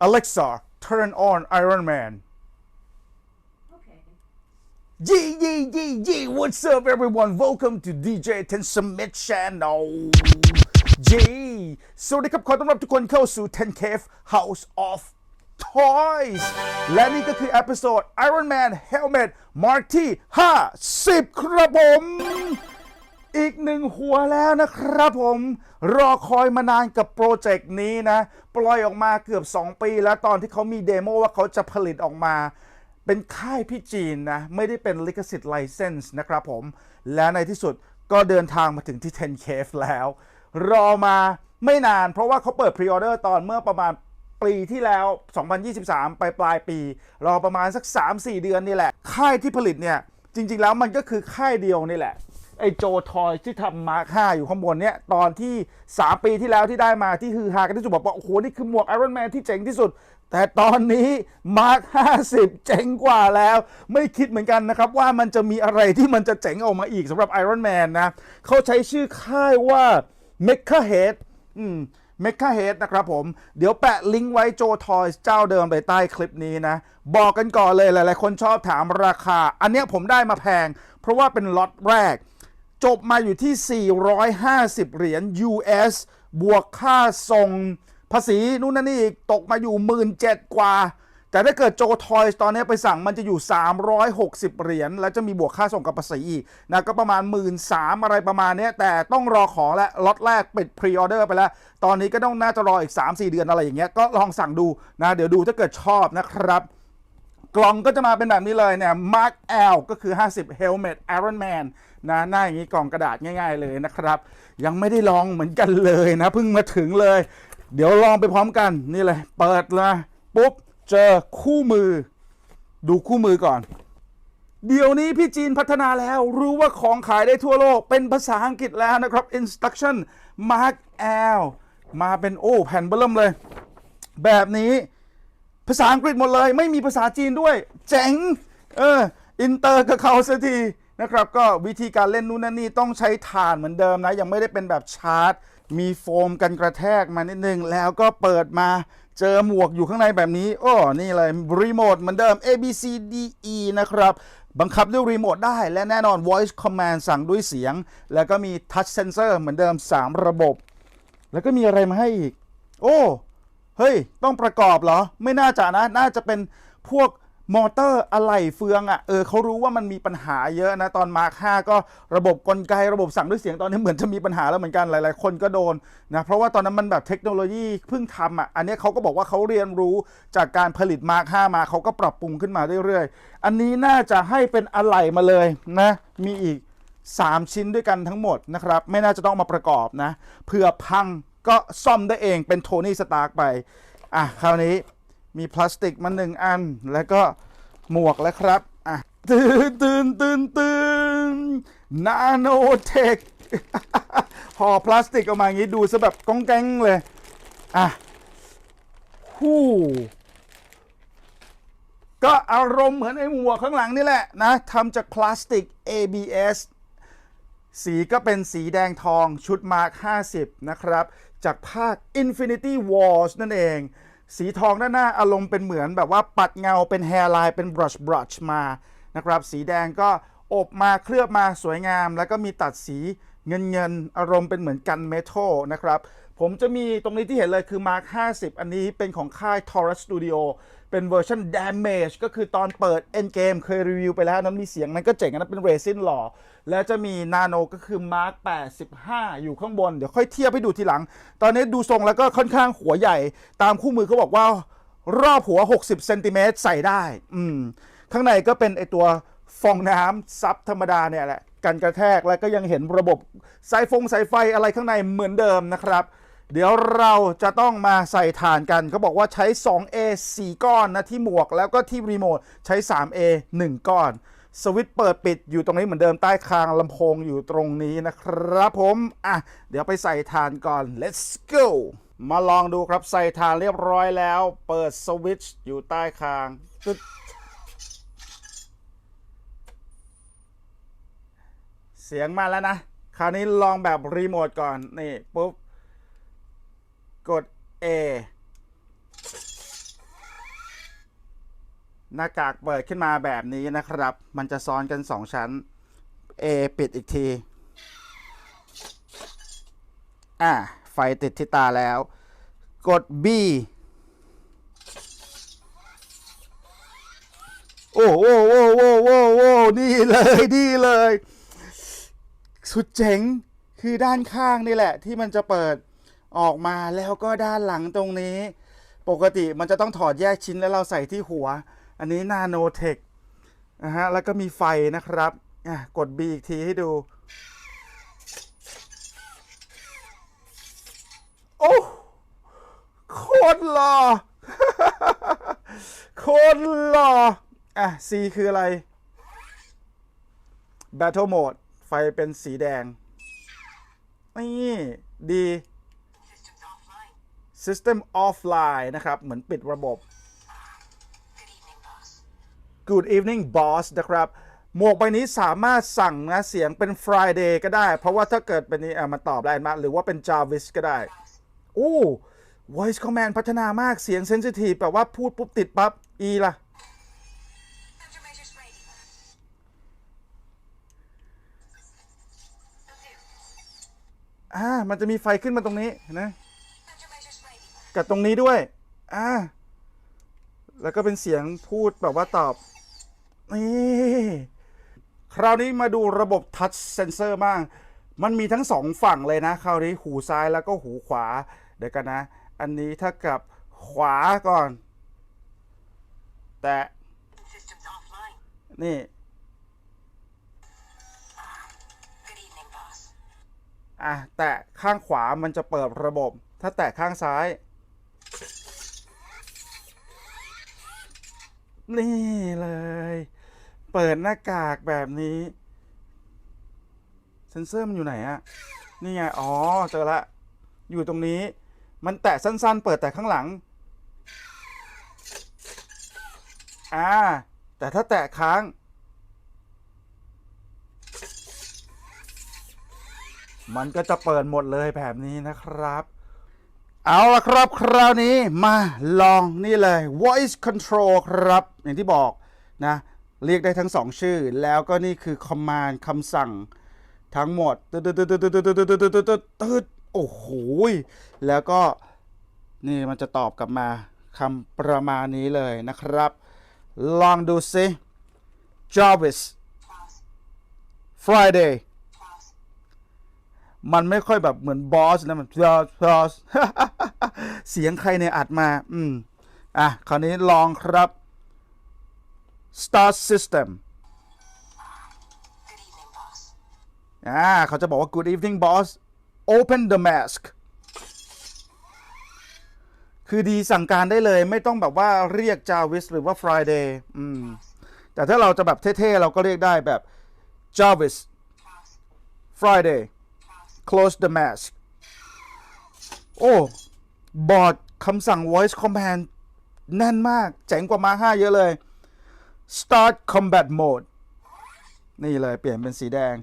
Alexa turn on Iron Man Okay. Yee yee yee yee what's up everyone welcome to DJ Ten Summit Channel ยีสวัสดีครับ ขอต้อนรับทุกคนเข้าสู่ 10 Cave House of Toys และนี่ก็คือ e p ิ o d e Iron Man Helmet Mark ที่ 50 ครับผม อีกหนึ่งหัวแล้วนะครับผม รอคอยมานานกับโปรเจกต์นี้นะ ปล่อยออกมาเกือบ 2 ปีแล้วตอนที่เขามีเดโมว่าเขาจะผลิตออกมา เป็นค่ายพี่จีนนะ ไม่ได้เป็นลิขสิทธิ์ไลเซนส์นะครับผม และในที่สุดก็เดินทางมาถึงที่ 10 Cave แล้ว รอมาไม่นานเพราะว่าเขาเปิดพรีออเดอร์ตอนเมื่อประมาณปีที่แล้ว 2023 ไปปลายปี รอประมาณสัก 3-4 เดือนนี่แหละ ค่ายที่ผลิตเนี่ย จริง ๆ แล้วมันก็คือค่ายเดียวนี่แหละ ไอ้โจทอยที่ทำมาร์ค5อยู่ข้างบนเนี่ยตอนที่ 3 ปีที่แล้วที่ได้มาที่ฮือฮากันที่สุดบอกว่าโอ้โหนี่คือหมวกไอรอนแมนที่เจ๋งที่สุด แต่ตอนนี้มาร์ค50 เจ๋งกว่าแล้ว ไม่คิดเหมือนกันนะครับ ว่ามันจะมีอะไรที่มันจะเจ๋งออกมาอีกสำหรับไอรอนแมนนะเขาใช้ชื่อค่ายว่า m e c a h e a d อืมเมก a เฮดนะครับผม เดี๋ยวแปะลิงก์ไว้โจทอยเจ้าเดิมไปใต้คลิปนี้นะ บอกกันก่อนเลยหลาย ๆ คนชอบถามราคา อันเนี้ยผมได้มาแพง เพราะว่าเป็นล็อตแรก จบมาอยู่ที่ 450 เหรียญ US บวกค่าส่งภาษีนู่นนั่นนี่อีกตกมาอยู่ 17,000กว่า แต่ถ้าเกิดโจทอยตอนนี้ไปสั่งมันจะอยู่ 360 เหรียญ แล้วจะมีบวกค่าส่งกับภาษีอีกนะก็ประมาณ 1 3ื่นอะไรประมาณเนี้ยแต่ต้องรอของและล็อตแรกปิดพรีออเดอร์ไปแล้ว ตอนนี้ก็ต้องน่าจะรออีก 3-4 เดือนอะไรอย่างเงี้ยก็ลองสั่งดูนะเดี๋ยวดูถ้าเกิดชอบนะครับกล่องก็จะมาเป็นแบบนี้เลยเนี่ย Mark L ก็คือ 50 Helmet Iron Man นะหน้าอย่างนี้กล่องกระดาษง่าย ๆเลยนะครับ ยังไม่ได้ลองเหมือนกันเลยนะเพิ่งมาถึงเลย เดี๋ยวลองไปพร้อมกันนี่เลย เปิดเลยปุ๊บเจอคู่มือ ดูคู่มือก่อน เดี๋ยวนี้พี่จีนพัฒนาแล้วรู้ว่าของขายได้ทั่วโลก เป็นภาษาอังกฤษแล้วนะครับ instruction Mark L มาเป็นโอ้แผ่นเบิ่มเลย แบบนี้ภาษาอังกฤษหมดเลย ไม่มีภาษาจีนด้วย เจ๋ง เออ อินเตอร์กับเขาสักที นะครับก็วิธีการเล่นนู่นนั่นนี่ต้องใช้ถ่านเหมือนเดิมนะ ยังไม่ได้เป็นแบบชาร์จ มีโฟมกันกระแทกมานิดนึง แล้วก็เปิดมาเจอหมวกอยู่ข้างในแบบนี้ โอ้นี่เลยรีโมทเหมือนเดิม A B C D E นะครับบังคับด้วยรีโมทได้และแน่นอน voice command สั่งด้วยเสียง แล้วก็มี touch sensor เหมือนเดิม 3 ระบบ แล้วก็มีอะไรมาให้อีก โอ้ เฮ้ย ต้องประกอบเหรอ ไม่น่าจะนะ น่าจะเป็นพวก มอเตอร์อะไหล่เฟืองอะ่ะเออเขารู้ว่ามันมีปัญหาเยอะนะ ตอนมาร์ค5ก็ระบบกลไกระบบสั่งด้วยเสียงตอนนี้เหมือนจะมีปัญหาแล้วเหมือนกันหลาย ๆ คนก็โดนนะเพราะว่าตอนนั้นมันแบบเทคโนโลยีเพิ่งทำอะอันนี้เขาก็บอกว่าเขาเรียนรู้จากการผลิตมาร์ค5มาเขาก็ปรับปรุงขึ้นมาเรื่อย ๆ อันนี้น่าจะให้เป็นอะไหล่มาเลยนะมีอีก 3 ชิ้นด้วยกันทั้งหมดนะครับไม่น่าจะต้องมาประกอบนะเผื่อพังก็ซ่อมได้เองเป็นโทนี่สตาร์กไปอะคราวนี้ มีพลาสติกมาหนึ่งอัน แล้วก็หมวกแล้วครับอะตื่นตื่นตื่นตื่นนาโนเทคห่อพลาสติกออกมาอย่างนี้ดูซะแบบก้องแกงเลยอะฮู้ก็อารมณ์เหมือนไอ้หมวกข้างหลังนี่แหละนะทำจากพลาสติก ABS สีก็เป็นสีแดงทองชุดมาร์ค 50 นะครับ จากภาค Infinity Wars นั่นเอง สีทองด้านหน้าอารมณ์เป็นเหมือนแบบว่าปัดเงาเป็นแฮร์ไลน์เป็นบรัชบรัชมานะครับ สีแดงก็อบมาเคลือบมาสวยงาม แล้วก็มีตัดสีเงินเงินอารมณ์เป็นเหมือนกันเมทัลนะครับ ผมจะมีตรงนี้ที่เห็นเลยคือ Mark 50 อันนี้เป็นของค่าย Taurus Studio เป็นเวอร์ชัน Damage ก็คือตอนเปิด Endgame เคยรีวิวไปแล้วนั้นมีเสียงนั้นก็เจ๋งนนั้นเป็นเรซินหล่อแล้วจะมีนาโนก็คือ Mark 85 อยู่ข้างบน เดี๋ยวค่อยเทียบให้ดูทีหลัง ตอนนี้ดูทรงแล้วก็ค่อนข้างหัวใหญ่ ตามคู่มือเขาบอกว่ารอบหัว 60เซนติเมตรใส่ได้ อืม ข้างในก็เป็นไอตัวฟองน้ำซับธรรมดาเนี่ยแหละกันกระแทกแล้วก็ยังเห็นระบบสายฟงสายไฟอะไรข้างในเหมือนเดิมนะครับ เดี๋ยวเราจะต้องมาใส่ฐานกันเขาบอกว่าใช้ 2A 4 ก้อนนะที่หมวกแล้วก็ที่รีโมทใช้ 3A 1 ก้อน สวิตช์เปิดปิดอยู่ตรงนี้เหมือนเดิมใต้คางลำโพงอยู่ตรงนี้นะครับผม อะ เดี๋ยวไปใส่ฐานก่อน let's go มาลองดูครับใส่ฐานเรียบร้อยแล้ว เปิดสวิตช์อยู่ใต้คางตึ๊ดเสียงมาแล้วนะ คราวนี้ลองแบบรีโมทก่อน นี่ปุ๊บ กด A หน้ากากเปิดขึ้นมาแบบนี้นะครับ มันจะซ้อนกัน 2 ชั้น A ปิดอีกที อะ ไฟติดที่ตาแล้ว กด B โอ้โอ้โอ้โอ้โอ้โอ้นี่เลยนี่เลย สุดเจ๋ง คือด้านข้างนี่แหละ ที่มันจะเปิด ออกมาแล้วก็ด้านหลังตรงนี้ ปกติมันจะต้องถอดแยกชิ้นแล้วเราใส่ที่หัว อันนี้นาโนเทคนะฮะแล้วก็มีไฟนะครับอะกด B อีกทีให้ดู โอ้โคตรหล่อโคตรหล่ออะ C คืออะไร Battle Mode ไฟเป็นสีแดง นี่ ดี System offline นะครับ เหมือนปิดระบบ Good evening boss นะครับ หมวกใบนี้สามารถสั่งนะเสียงเป็น Friday ก็ได้ เพราะว่าถ้าเกิดเป็นนี้อะมันตอบได้มาหรือว่าเป็น Jarvis ก็ได้ โอ้ voice command พัฒนามากเสียง sensitive แบบว่าพูดปุ๊บติดปั๊บ E ล่ะอ่ามันจะมีไฟขึ้นมาตรงนี้นะ กับตรงนี้ด้วย อ่า แล้วก็เป็นเสียงพูดแบบว่าตอบ นี่ คราวนี้มาดูระบบ touch sensor บ้าง มันมีทั้งสองฝั่งเลยนะ คราวนี้หูซ้ายแล้วก็หูขวา เดี๋ยวกันนะ อันนี้ถ้ากับขวาก่อน แต่ นี่ อะ แตะข้างขวามันจะเปิดระบบ ถ้าแตะข้างซ้าย นี่เลย เปิดหน้ากากแบบนี้ เซนเซอร์มันอยู่ไหนอะนี่ไง อ๋อ เจอละ อยู่ตรงนี้ มันแตะสั้นๆ เปิดแต่ข้างหลัง อ่า แต่ถ้าแตะค้าง มันก็จะเปิดหมดเลยแบบนี้นะครับ เอาละครับคราวนี้มาลองนี่เลย voice control ครับ อย่างที่บอกนะ เรียกได้ทั้งสองชื่อ แล้วก็นี่คือ command คำสั่งทั้งหมดตึ๊ดตึ๊ดตึ๊ดตึ๊ดตึ๊ดตึ๊ดตึ๊ดตึ๊ดตึ๊ดตึ๊ดตึ๊ดโอ้โหแล้วก็นี่มันจะตอบกลับมาคำประมาณนี้เลยนะครับ ลองดูซิ Jarvis Friday มันไม่ค่อยแบบเหมือนบอสนะมันบอสบอสเสียงใครเนี่ยอัดมา อืม อะ คราวนี้ลองครับ Star System อ่าเขาจะบอกว่า Good evening boss Open the mask คือดีสั่งการได้เลยไม่ต้องแบบว่าเรียกจาวิสหรือว่า Friday อืม แต่ถ้าเราจะแบบเท่ ๆ เราก็เรียกได้แบบ Jarvis Friday close the mask โอ้บอร์ดคำสั่ง voice command แน่นมาก เจ๋งกว่ามา5เยอะเลย start combat mode นี่เลยเปลี่ยนเป็นสีแดง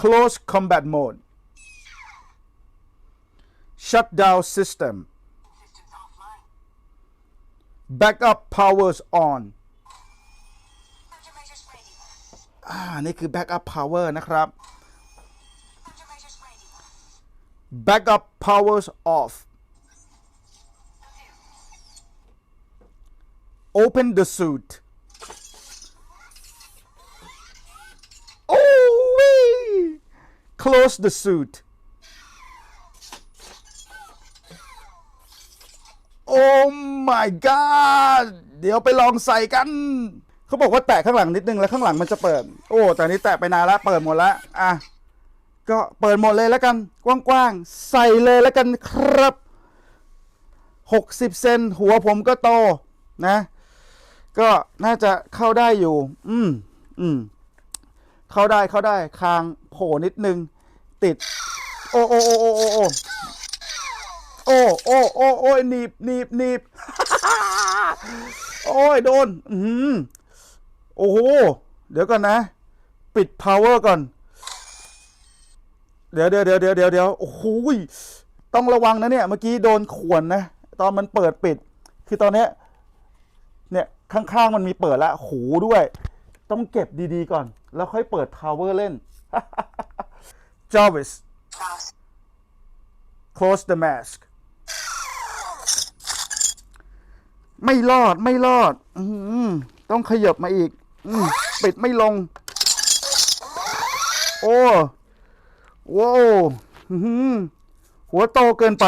close combat mode shut down system backup powers on อ่า นี่คือ backup power นะครับ backup powers off open the suit oh wee. close the suit oh my god เดี๋ยวไปลองใส่กัน เขาบอกว่าแตะข้างหลังนิดนึงแล้วข้างหลังมันจะเปิด โอ้ แต่นนี้แตะไปนานแล้ว เปิดหมดแล้ว อะ ก็เปิดหมดเลยแล้วกัน กว้างๆ ใส่เลยแล้วกันครับ 60 เซนหัวผมก็โตนะ ก็น่าจะเข้าได้อยู่ อืมอืมเข้าได้เข้าได้คางโผล่นิดนึง ติด โอ้โอ้โอ้โอ้โอ้โอ้โอ้โอ้โอ้โอ้ยหนีบหนีบหนีบโอ้ยโดน อืมโอ้โห เดี๋ยวก่อนนะ ปิด power ก่อน เดี๋ยวเดี๋ยวเดี๋ยวเดี๋ยวเดี๋ยวเดี๋ยวโอ้โหต้องระวังนะเนี่ย เมื่อกี้โดนขวนนะ ตอนมันเปิดปิด คือตอนเนี้ยเนี่ยข้างๆมันมีเปิดแล้วหูด้วย ต้องเก็บดีๆก่อน แล้วค่อยเปิด power เล่น Jarvis close the mask ไม่รอดไม่รอด อืต้องขยับมาอีกอปิดไม่ลง โอ้ โว้วอื้อหือหัวโตเกินไป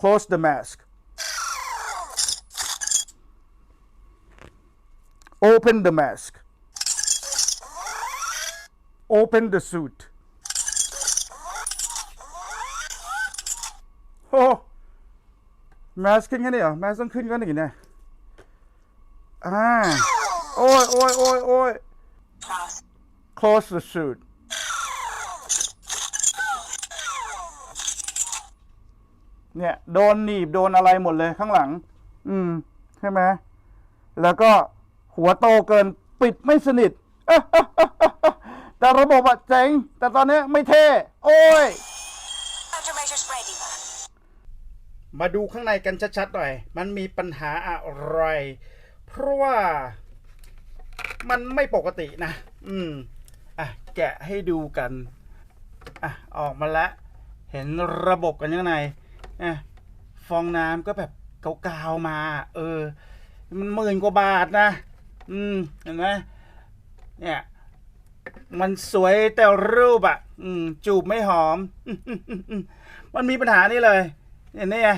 close the mask open the mask open the suit โอ้แมสขึ้นแค่นี้เหรอแมสต้องขึ้นแค่นี้เนี่ยอ่าโอ้ยโอ้ยโอ้ยโอ้ย close the suit เนี่ยโดนหนีบโดนอะไรหมดเลยข้างหลัง อืม ใช่ไหมแล้วก็หัวโตเกินปิดไม่สนิท แต่ระบบอะเจ๋ง แต่ตอนนี้ไม่เท่ โอ้ย Countermeasures ready, boss. มาดูข้างในกันชัดๆหน่อย มันมีปัญหาอะไร เพราะว่ามันไม่ปกตินะ อืม อะแกะให้ดูกันอะออกมาล้วเห็นระบบกันยังไงอะฟองน้ำก็แบบเกาๆมา เออ มันหมื่นกว่าบาทนะ อืมเห็นไหมเนี่ยมันสวยแต่รูปอะ อืม จูบไม่หอม มันมีปัญหานี่เลยเนี่ยนี่ย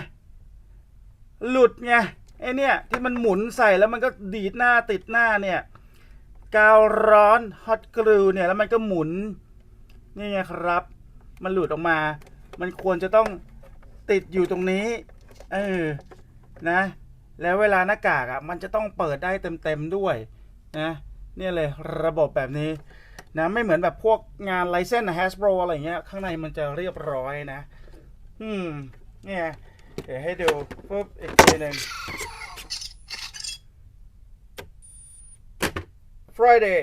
หลุดไงไอเนี่ย ที่มันหมุนใส่แล้วมันก็ดีดหน้าติดหน้าเนี่ย กาวร้อนฮอตกรูเนี่ยแล้วมันก็หมุนนี่ไงครับ มันหลุดออกมา มันควรจะต้องติดอยู่ตรงนี้เออนะ แล้วเวลาหน้ากากอะมันจะต้องเปิดได้เต็มๆด้วยนะเนี่ยเลยระบบแบบนี้นะไม่เหมือนแบบพวกงานไลเซนส์แฮสโปรอะไรเงี้ยข้างในมันจะเรียบร้อยนะ อืมเนี่ยเดี๋ยวให้ดูปุ๊บอีกทีหนึ่ง Friday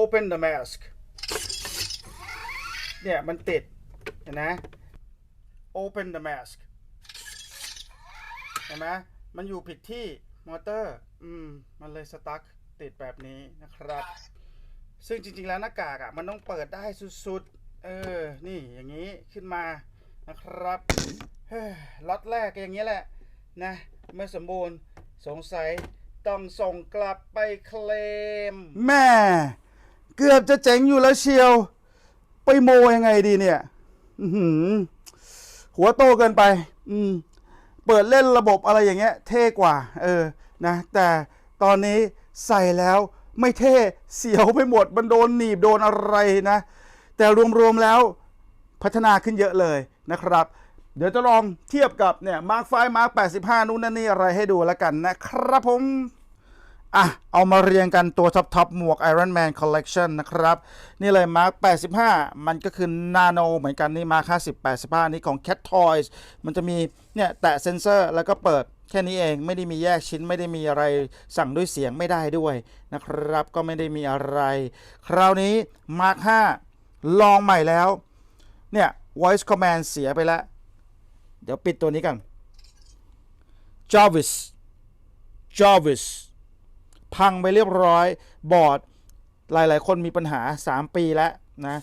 open the mask เนี่ยมันติดเห็นนะ open the mask เห็นไหมมันอยู่ผิดที่มอเตอร์ อืม มันเลยสตั๊กติดแบบนี้นะครับ ซึ่งจริง ๆ แล้วหน้ากากอะ มันต้องเปิดได้สุด ๆ เออ นี่อย่างนี้ขึ้นมานะครับเฮ้ยล็อตแรกอย่างนี้แหละนะไม่สมบูรณ์สงสัย ต้องส่งกลับไปเคลม แม่ เกือบจะเจ๋งอยู่แล้วเชียว ไปโมยังไงดีเนี่ย อื้อหือ หัวโตเกินไป อืม เปิดเล่นระบบอะไรอย่างเงี้ย เท่กว่า เออ นะ แต่ตอนนี้ใส่แล้วไม่เท่ เสียวไปหมด มันโดนหนีบโดนอะไรนะ แต่รวมๆแล้วพัฒนาขึ้นเยอะเลยนะครับ เดี๋ยวจะลองเทียบกับเนี่ยมาร์คไฟมาร์ค85นู่นนั่นนี่อะไรให้ดูแล้วกันนะครับผมอะ เอามาเรียงกันตัวท็อปท็อปหมวก Iron Man Collection นะครับ นี่เลยมาร์ค85 มันก็คือ Nano เหมือนกันนี่มาร์ค50 85 นี่ของ Cat Toys มันจะมีเนี่ยแตะเซนเซอร์แล้วก็เปิดแค่นี้เองไม่ได้มีแยกชิ้นไม่ได้มีอะไรสั่งด้วยเสียงไม่ได้ด้วยนะครับ ก็ไม่ได้มีอะไร คราวนี้มาร์ค5ลองใหม่แล้ว เนี่ย voice command เสียไปแล้ว เดี๋ยวปิดตัวนี้กัน Jarvis Jarvis พังไปเรียบร้อย บอร์ดหลายๆ คนมีปัญหา 3 ปีแล้วนะ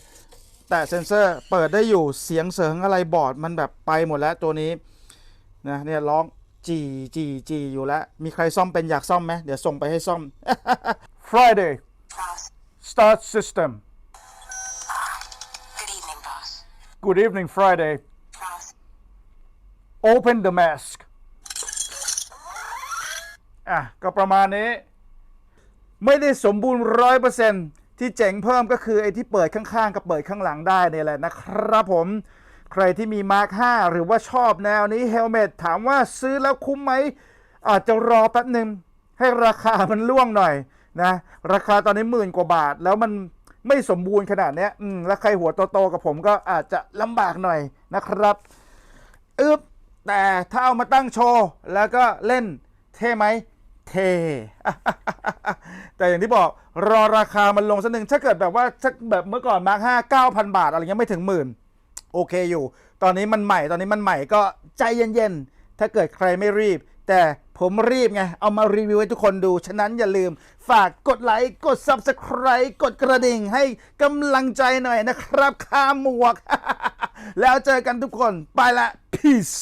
แต่เซนเซอร์เปิดได้อยู่เสียงเสริงอะไรบอร์ดมันแบบไปหมดแล้วตัวนี้นะเนี่ยร้องจีจีจีอยู่แล้ว มีใครซ่อมเป็นอยากซ่อมไหมเดี๋ยวส่งไปให้ซ่อม Friday Boss. start system Good evening, boss. good evening Friday Boss. Open the mask อะ ก็ประมาณนี้ ไม่ได้สมบูรณ์ร้อยเปอร์เซ็นที่เจ๋งเพิ่มก็คือไอ้ที่เปิดข้างๆ กับเปิดข้างหลังได้เนี่ยแหละนะครับผม ใครที่มีมาร์ค5หรือว่าชอบแนวนี้เฮลเมตถามว่าซื้อแล้วคุ้มไหม อาจจะรอแป๊บหนึ่งให้ราคามันล่วงหน่อยนะ ราคาตอนนี้หมื่นกว่าบาทแล้วมันไม่สมบูรณ์ขนาดเนี้ยอืมแล้วใครหัวโตๆกับผมก็อาจจะลำบากหน่อยนะครับอึบ แต่ถ้าเอามาตั้งโชว์ แล้วก็เล่นเท่ไหมเท แต่อย่างที่บอกรอราคามันลงสักหนึ่งถ้าเกิดแบบว่าสักแบบเมื่อก่อนมาร์คห้าเก้าพันบาท อะไรเงี้ยไม่ถึงหมื่น โอเคอยู่ ตอนนี้มันใหม่ตอนนี้มันใหม่ก็ใจเย็นๆ ถ้าเกิดใครไม่รีบ แต่ผมรีบไง เอามารีวิวให้ทุกคนดู ฉะนั้นอย่าลืมฝากกดไลค์ กด Subscribe กดกระดิ่งให้กำลังใจหน่อยนะครับข้าหมวก แล้วเจอกันทุกคนไปละ peace